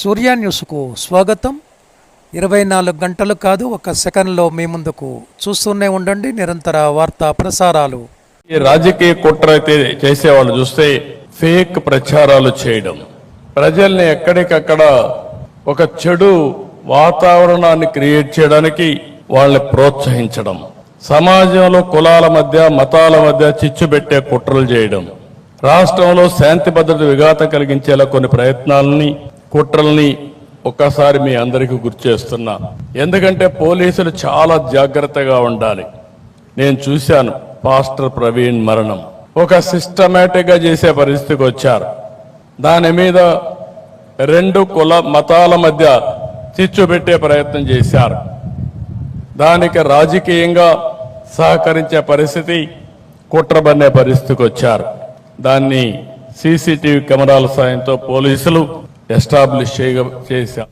సూర్య న్యూస్కు స్వాగతం. ఇరవై నాలుగు గంటలు కాదు ఒక సెకండ్లో మీ ముందుకు చూస్తూనే ఉండండి. నిరంతర వార్తా ప్రసారాలు. ఈ రాజకీయ కుట్ర అయితే చేసేవాళ్ళు చూస్తే ఫేక్ ప్రచారాలు చేయడం. ప్రజల్ని ఎక్కడికక్కడ ఒక చెడు వాతావరణాన్ని క్రియేట్ చేయడానికి వాళ్ళని ప్రోత్సహించడం. సమాజంలో కులాల మధ్య మతాల మధ్య చిచ్చు పెట్టే కుట్రలు చేయడం. రాష్ట్రంలో శాంతి భద్రత విఘాతం కలిగించేలా కొన్ని ప్రయత్నాలని కుట్రల్ని ఒక్కసారి మీ అందరికీ గుర్తు చేస్తున్నా. ఎందుకంటే పోలీసులు చాలా జాగ్రత్తగా ఉండాలి. నేను చూశాను పాస్టర్ ప్రవీణ్ మరణం. ఒక సిస్టమేటిక్గా చేసే పరిస్థితికి వచ్చారు. దాని మీద రెండు కుల మతాల మధ్య చిచ్చు పెట్టే ప్రయత్నం చేశారు. దానికి రాజకీయంగా సహకరించే పరిస్థితి కుట్రబన్నే పరిస్థితికి వచ్చారు. దాన్ని సీసీటీవీ కెమెరాల సాయంతో పోలీసులు ఎస్టాబ్లిష్ చేయ చేశాం.